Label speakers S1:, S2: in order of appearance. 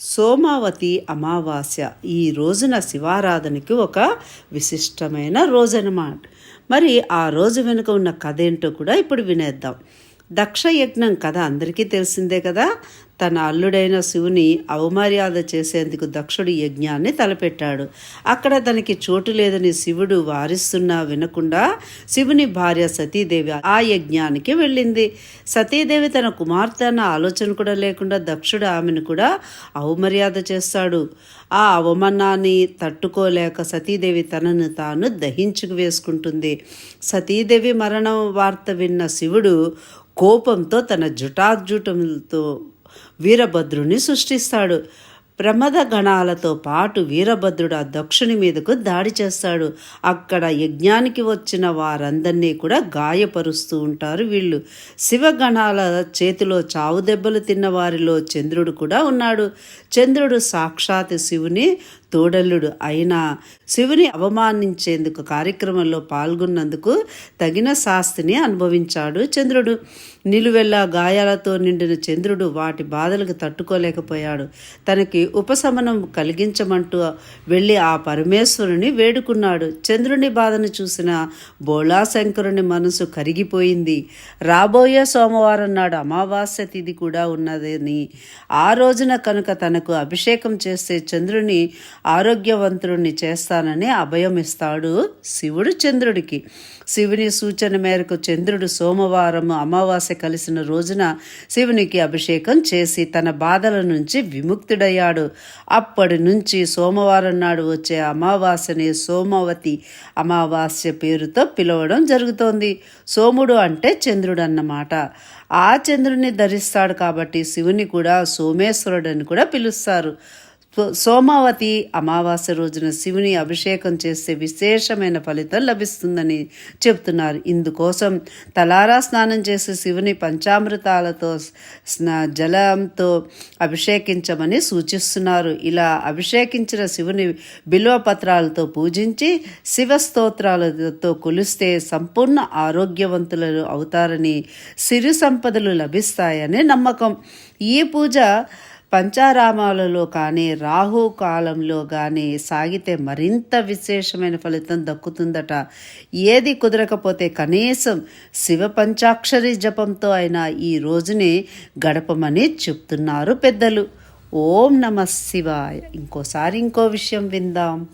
S1: సోమావతి అమావాస్య ఈ రోజున శివారాధనకి ఒక విశిష్టమైన రోజు అన్నమాట మరి ఆ రోజు వెనుక ఉన్న కథ ఏంటో కూడా ఇప్పుడు వినేద్దాం. దక్ష యజ్ఞం కథ అందరికీ తెలిసిందే కదా? తన అల్లుడైన శివుని అవమర్యాద చేసేందుకు దక్షుడు యజ్ఞాన్ని తలపెట్టాడు. అక్కడ తనకి చోటు లేదని శివుడు వారిస్తున్నా వినకుండా శివుని భార్య సతీదేవి ఆ యజ్ఞానికి వెళ్ళింది. సతీదేవి తన కుమార్తె అన్న ఆలోచన కూడా లేకుండా దక్షుడు ఆమెను కూడా అవమర్యాద చేస్తాడు. ఆ అవమానాన్ని తట్టుకోలేక సతీదేవి తనను తాను దహించుకు వేసుకుంటుంది. సతీదేవి మరణం వార్త విన్న శివుడు కోపంతో తన జుటాజుటములతో వీరభద్రుణ్ణి సృష్టిస్తాడు. ప్రమద గణాలతో పాటు వీరభద్రుడు ఆ దక్షుని మీదకు దాడి చేస్తాడు. అక్కడ యజ్ఞానికి వచ్చిన వారందరినీ కూడా గాయపరుస్తూ ఉంటారు వీళ్ళు. శివగణాల చేతిలో చావు దెబ్బలు తిన్న వారిలో చంద్రుడు కూడా ఉన్నాడు. చంద్రుడు సాక్షాత్ శివుని తోడల్లుడు అయినా శివుని అవమానించేందుకు కార్యక్రమంలో పాల్గొన్నందుకు తగిన శాస్తిని అనుభవించాడు చంద్రుడు. నిలువెల్లా గాయాలతో నిండిన చంద్రుడు వాటి బాధలకు తట్టుకోలేకపోయాడు. తనకి ఉపశమనం కలిగించమంటూ వెళ్ళి ఆ పరమేశ్వరుని వేడుకున్నాడు. చంద్రుని బాధను చూసిన బోళాశంకరుని మనసు కరిగిపోయింది. రాబోయే సోమవారం నాడు అమావాస్య తిథి కూడా ఉన్నదని ఆ రోజున కనుక తనకు అభిషేకం చేస్తే చంద్రుని ఆరోగ్యవంతుడిని చేస్తానని అభయమిస్తాడు శివుడు చంద్రుడికి. శివుని సూచన మేరకు చంద్రుడు సోమవారం అమావాస్య కలిసిన రోజున శివునికి అభిషేకం చేసి తన బాధల నుంచి విముక్తుడయ్యాడు. అప్పటి నుంచి సోమవారం నాడు వచ్చే అమావాస్యని సోమవతి అమావాస్య పేరుతో పిలవడం జరుగుతోంది. సోముడు అంటే చంద్రుడు అన్నమాట ఆ చంద్రుడిని ధరిస్తాడు కాబట్టి శివుని కూడా సోమేశ్వరుడు అని కూడా పిలుస్తారు. సోమావతి అమావాస్య రోజున శివుని అభిషేకం చేస్తే విశేషమైన ఫలితం లభిస్తుందని చెప్తున్నారు. ఇందుకోసం తలారా స్నానం చేసి శివుని పంచామృతాలతో స్నా జలంతో అభిషేకించమని సూచిస్తున్నారు. ఇలా అభిషేకించిన శివుని బిల్వ పత్రాలతో పూజించి శివ స్తోత్రాలతో కొలిస్తే సంపూర్ణ ఆరోగ్యవంతులు అవుతారని సిరి సంపదలు లభిస్తాయనే నమ్మకం. ఈ పూజ పంచారామాలలో కానీ రాహు కాలంలో కానీ సాగితే మరింత విశేషమైన ఫలితం దక్కుతుందట. ఏది కుదరకపోతే కనీసం శివ పంచాక్షరి జపంతో అయినా ఈ రోజుని గడపమని చెప్తున్నారు పెద్దలు. ఓం నమ శివాయ. ఇంకోసారి ఇంకో విషయం విందాం.